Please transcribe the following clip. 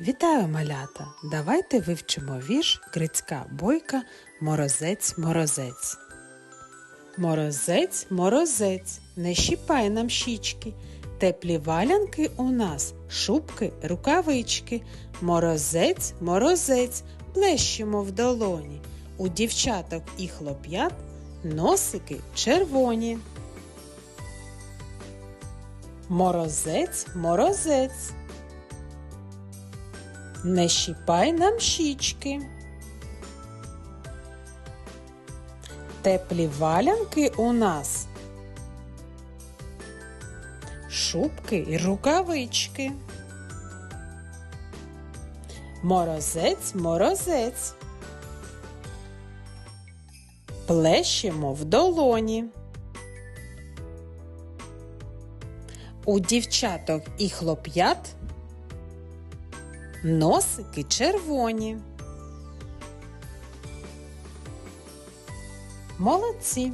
Вітаю, малята! Давайте вивчимо вірш Грицька бойка Морозець морозець. Морозець, морозець, не щіпай нам щічки. Теплі валянки у нас, шубки, рукавички. Морозець, морозець, плещемо в долоні. У дівчаток і хлоп'ят носики червоні. Морозець, морозець. Не щіпай нам щічки. Теплі валянки у нас. Шубки і рукавички. Морозець, морозець. Плещемо в долоні. У дівчаток і хлоп'ят носики червоні. Молодці!